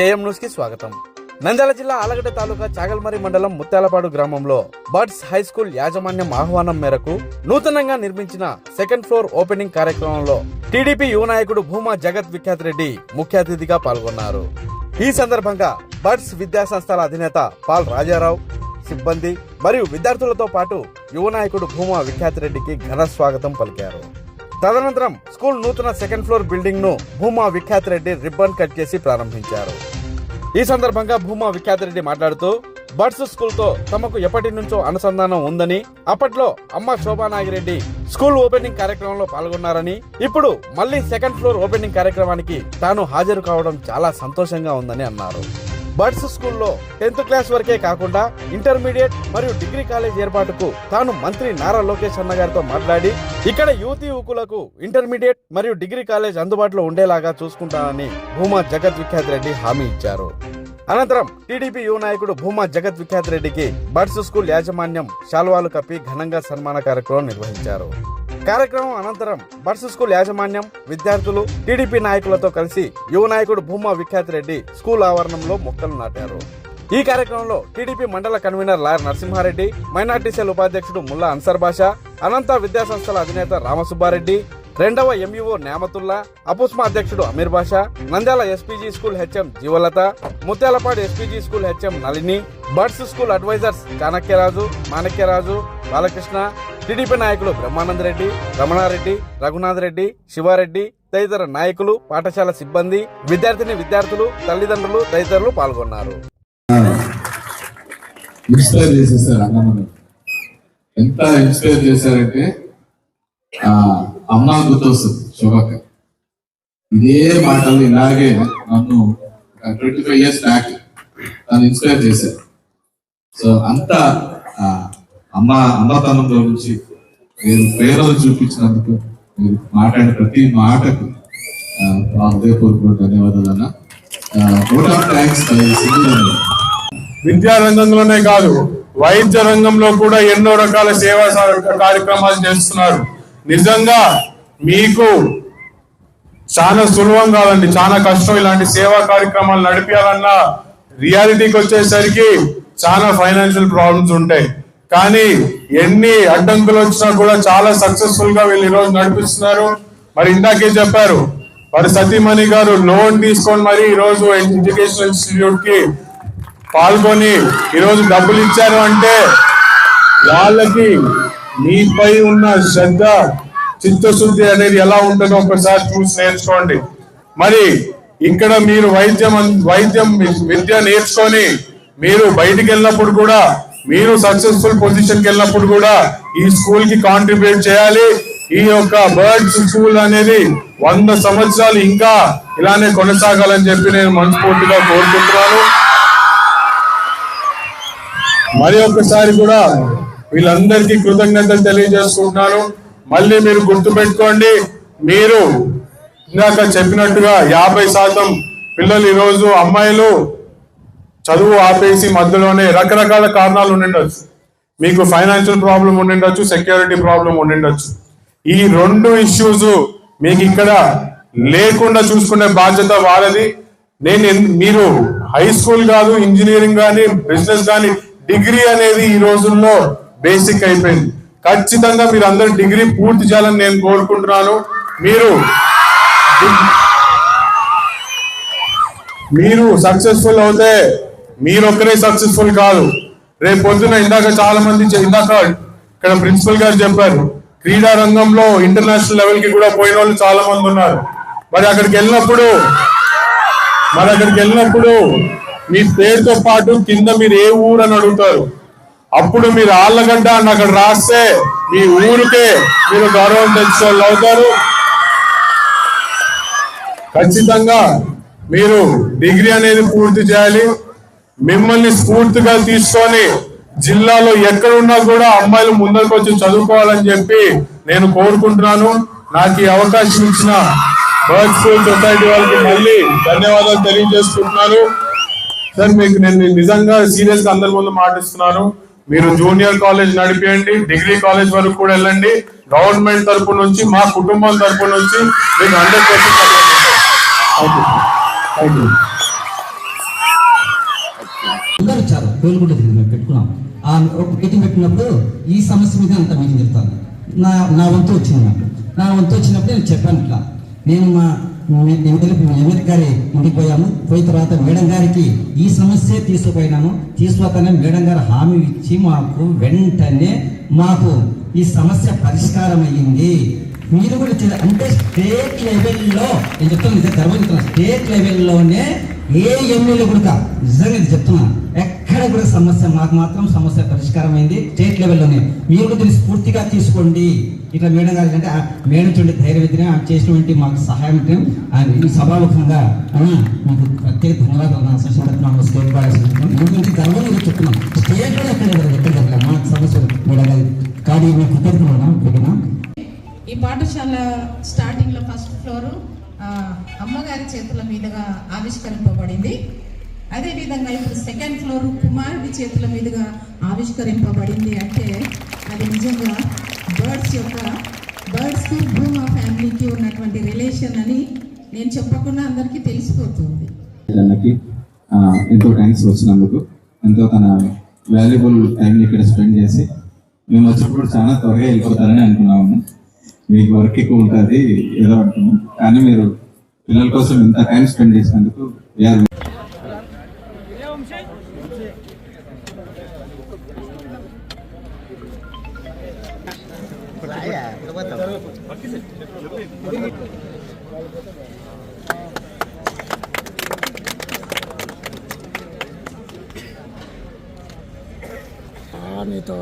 AM న్యూస్కి స్వాగతం. నంద్యాల జిల్లా ఆలగడ్డ తాలూకా చాగల్మరి మండలం ముత్యాలపాడు గ్రామంలో బర్డ్స్ హై స్కూల్ యాజమాన్యం ఆహ్వానం మేరకు నూతనంగా నిర్మించిన సెకండ్ ఫ్లోర్ ఓపెనింగ్ కార్యక్రమంలో టీడీపీ యువ నాయకుడు భూమా జగత్ విఖ్యాత్ రెడ్డి ముఖ్య అతిథిగా పాల్గొన్నారు. ఈ సందర్భంగా బర్డ్స్ విద్యా సంస్థల అధినేత పాల్ రాజారావు సిబ్బంది మరియు విద్యార్థులతో పాటు యువ నాయకుడు భూమా విఖ్యాత్ రెడ్డికి ఘన స్వాగతం పలికారు. తదనంతరం స్కూల్ నూతన సెకండ్ ఫ్లోర్ బిల్డింగ్ను భూమా విఖ్యాత్ రెడ్డి రిబ్బన్ కట్ చేసి ప్రారంభించారు. ఈ సందర్భంగా భూమా విఖ్యాత్ రెడ్డి మాట్లాడుతూ బర్డ్స్ స్కూల్తో తమకు ఎప్పటి నుంచో అనుసంధానం ఉందని అప్పట్లో అమ్మ శోభానాగిరెడ్డి స్కూల్ ఓపెనింగ్ కార్యక్రమంలో పాల్గొన్నారని ఇప్పుడు మళ్ళీ సెకండ్ ఫ్లోర్ ఓపెనింగ్ కార్యక్రమానికి తాను హాజరు కావడం చాలా సంతోషంగా ఉందని అన్నారు. బర్డ్స్ స్కూల్లో టెన్త్ క్లాస్ వరకే కాకుండా ఇంటర్మీడియట్ మరియు డిగ్రీ కాలేజ్ ఏర్పాటుకు తాను మంత్రి నారా లోకేష్ అన్న గారితో మాట్లాడి ఇక్కడ యువతి యువకులకు ఇంటర్మీడియట్ మరియు డిగ్రీ కాలేజ్ అందుబాటులో ఉండేలాగా చూసుకుంటానని భూమా జగత్ విఖ్యాత్ రెడ్డి హామీ ఇచ్చారు. అనంతరం టీడీపీ యువ నాయకుడు భూమా జగత్ విఖ్యాత్ రెడ్డికి బర్డ్స్ స్కూల్ యాజమాన్యం శాల్వాలు కప్పి ఘనంగా సన్మాన కార్యక్రమం నిర్వహించారు. కార్యక్రమం అనంతరం బర్డ్స్ స్కూల్ యాజమాన్యం విద్యార్థులు టీడీపీ నాయకులతో కలిసి యువ నాయకుడు భూమా విఖ్యాత్ రెడ్డి స్కూల్ ఆవరణంలో మొక్కలు నాటారు. ఈ కార్యక్రమంలో టీడీపీ మండల convener lawyer Narasimha Reddy minority cell ఉపాధ్యక్షుడు ముల్లా అన్సర్ బాషా అనంత విద్యాసంస్థల అధినేత రామసుబ్బారెడ్డి రెండవ ఎంఈఓ న్యామతుల్లా అపుస్మా అధ్యక్షుడు Amir Basha Nandyal SPG school HM Jeevalatha Mutyalapadu SPG school HM Nalini birds school advisers Chanakyaraju Manakyaraju Balakrishna TDP నాయకులు బ్రహ్మానంద రెడ్డి రమణారెడ్డి రఘునాథ్ రెడ్డి శివారెడ్డి తదితర నాయకులు పాఠశాల సిబ్బంది విద్యార్థిని విద్యార్థులు తల్లిదండ్రులు తదితరులు పాల్గొన్నారు. ఇన్స్పైర్ చేసేసారు అన్నమ్మని ఎంత ఇన్స్పైర్ చేశారంటే ఆ అమ్మ గుర్తొస్తుంది శోభక్క ఇదే మాటలు ఇలాగే నన్ను ట్వంటీ ఫైవ్ ఇయర్స్ బ్యాక్ తను ఇన్స్పైర్ చేశారు. సో అంత అమ్మ అమ్మతనంలో నుంచి మీరు ప్రేరణ చూపించినందుకు మీరు మాట్లాడిన ప్రతి మాటకు హృదయపూర్వక ధన్యవాదాలు అన్న. విద్యా రంగంలోనే కాదు వైద్య రంగంలో కూడా ఎన్నో రకాల సేవా కార్యక్రమాలు చేస్తున్నారు. నిజంగా మీకు చాలా సులభం కాదండి చాలా కష్టం ఇలాంటి సేవా కార్యక్రమాలు నడిపించాలన్నా రియాలిటీకి వచ్చేసరికి చాలా ఫైనాన్షియల్ ప్రాబ్లమ్స్ ఉంటాయి. కానీ ఎన్ని అడ్డంకులు వచ్చినా కూడా చాలా సక్సెస్ఫుల్గా వీళ్ళు ఈరోజు నడిపిస్తున్నారు. మరి ఇందాకే చెప్పారు మరి సతీమణి గారు లోన్ తీసుకొని మరి ఈరోజు ఎడ్యుకేషన్ ఇన్స్టిట్యూట్కి పాల్గొని ఈరోజు డబ్బులు ఇచ్చారు అంటే వాళ్ళకి మీపై ఉన్న శ్రద్ధ చిత్తశుద్ధి అనేది ఎలా ఉంటుందో ఒకసారి చూసి నేర్చుకోండి. మరి ఇక్కడ మీరు వైద్యం అన్- వైద్యం విద్య నేర్చుకొని మీరు బయటికి వెళ్ళినప్పుడు కూడా మీరు సక్సెస్ఫుల్ పొజిషన్కి వెళ్ళినప్పుడు కూడా ఈ స్కూల్కి కాంట్రిబ్యూట్ చేయాలి. ఈ యొక్క బర్డ్స్ స్కూల్ అనేది వంద సంవత్సరాలు ఇంకా ఇలానే కొనసాగాలని చెప్పి నేను మనస్ఫూర్తిగా కోరుకుంటున్నాను. మరి ఒక్కసారి కూడా వీళ్ళందరికీ కృతజ్ఞతలు తెలియజేసుకుంటున్నాను. మళ్ళీ మీరు గుర్తుపెట్టుకోండి మీరు ఇందాక చెప్పినట్టుగా యాభై శాతం పిల్లలు ఈరోజు అమ్మాయిలు చదువు ఆపేసి మధ్యలోనే రకరకాల కారణాలు ఉండిండొచ్చు. మీకు ఫైనాన్షియల్ ప్రాబ్లం ఉండిండొచ్చు సెక్యూరిటీ ప్రాబ్లం ఉండిండొచ్చు. ఈ రెండు ఇష్యూస్ మీకు ఇక్కడ లేకుండా చూసుకునే బాధ్యత వాళ్ళది నేను మీరు హై స్కూల్ కాదు ఇంజనీరింగ్ కానీ బిజినెస్ కానీ డిగ్రీ అనేది ఈ రోజుల్లో బేసిక్ అయిపోయింది. ఖచ్చితంగా మీరు అందరూ డిగ్రీ పూర్తి చేయాలని నేను కోరుకుంటున్నాను. మీరు మీరు సక్సెస్ఫుల్ అవుతే మీరు ఒక్కరే సక్సెస్ఫుల్ కాదు. రేపు పొద్దున ఇందాక చాలా మంది ఇందాక ఇక్కడ ప్రిన్సిపల్ గారు చెప్పారు క్రీడా రంగంలో ఇంటర్నేషనల్ లెవెల్కి కూడా పోయిన వాళ్ళు చాలా మంది ఉన్నారు. మరి అక్కడికి వెళ్ళినప్పుడు మరి అక్కడికి వెళ్ళినప్పుడు మీ పేరుతో పాటు కింద మీరు ఏ ఊరు అని అడుగుతారు. అప్పుడు మీరు ఆళ్ళగడ్డ అని అక్కడ రాస్తే మీ ఊరికే మీరు గౌరవం తెచ్చే వాళ్ళు అవుతారు. ఖచ్చితంగా మీరు డిగ్రీ అనేది పూర్తి చేయాలి. మిమ్మల్ని స్ఫూర్తిగా తీసుకొని జిల్లాలో ఎక్కడున్నా కూడా అమ్మాయిలు ముందరికి వచ్చి చదువుకోవాలని చెప్పి నేను కోరుకుంటున్నాను. నాకు ఈ అవకాశం ఇచ్చిన బర్డ్ స్కూల్ సొసైటీ వాళ్ళకి మళ్ళీ ధన్యవాదాలు తెలియజేసుకుంటున్నాను. సార్ మీకు నేను నిజంగా సీరియస్గా అందరి ముందు మాటిస్తున్నాను. మీరు జూనియర్ కాలేజ్ నడిపియండి డిగ్రీ కాలేజ్ వరకు కూడా వెళ్ళండి. గవర్నమెంట్ తరపు నుంచి మా కుటుంబం తరపు నుంచి మీకు హండ్రెడ్ పర్సెంట్ థ్యాంక్ యూ కోలుకుంటే మేము పెట్టుకున్నాం. ఆ మీటింగ్ పెట్టినప్పుడు ఈ సమస్య మీద అంత మీటింగ్ చెప్తాను నా నా వంతు వచ్చింది నాకు. నా వంతు వచ్చినప్పుడు నేను చెప్పాను ఇట్లా. నేను మా మీ- ఎమ్మెల్యే గారి ఇంటికి పోయాము. పోయిన తర్వాత మేడం గారికి ఈ సమస్య తీసుకుపోయినాము. తీసుకుపోతానే మేడం గారు హామీ ఇచ్చి మాకు వెంటనే మాకు ఈ సమస్య పరిష్కారం అయ్యింది. మీరు కూడా చే- అంటే స్టేట్ లెవెల్లో నేను చెప్తాను గర్వం చెప్తున్నాను స్టేట్ లెవెల్లోనే ఏ ఎమ్మెల్యే కూడా నిజంగా ఇది చెప్తున్నా. ఎక్కడ కూడా సమస్య మాకు మాత్రం సమస్య పరిష్కారం అయింది స్టేట్ లెవెల్లోనే. మీరు కూడా దీన్ని స్ఫూర్తిగా తీసుకోండి. ఇట్లా మేడం గారు అంటే ఆ మేడం చూడండి ధైర్యం ఆమె చేసినటువంటి మాకు సహాయం ఉంటే ఈ సభాముఖంగా మీకు ప్రత్యేక ధన్యవాదాలు నా స్టేట్ బాడీస్ మీ గురించి గర్వంగా చెప్తున్నాం. స్టేట్ కూడా ఎక్కడ ఎక్కడ జరగలేదు మా సమస్య మేడం గారు కానీ మేము కృతజ్ఞత ఈ పాఠశాల స్టార్టింగ్లో ఫస్ట్ ఫ్లోరు అమ్మగారి చేతుల మీదుగా ఆవిష్కరింపబడింది. అదేవిధంగా ఇప్పుడు సెకండ్ ఫ్లోర్ కుమారుడి చేతుల మీదుగా ఆవిష్కరింపబడింది అంటే అది నిజంగా బర్డ్స్ యొక్క బర్డ్స్కి భూమా ఫ్యామిలీకి ఉన్నటువంటి రిలేషన్ అని నేను చెప్పకుండా అందరికీ తెలిసిపోతుంది. ఎంతో థ్యాంక్స్ వచ్చినందుకు ఎంతో తన వాల్యుబుల్ టైం ఇక్కడ స్పెండ్ చేసి మేము వచ్చినప్పుడు చాలా త్వరగా వెళ్ళిపోతారని అనుకున్నాము. మీకు వర్క్ ఎక్కువ ఉంటుంది ఏదో అనుకున్నాం కానీ మీరు పిల్లల కోసం ఇంత టైం స్పెండ్ చేసినందుకు వీఆర్ నీతో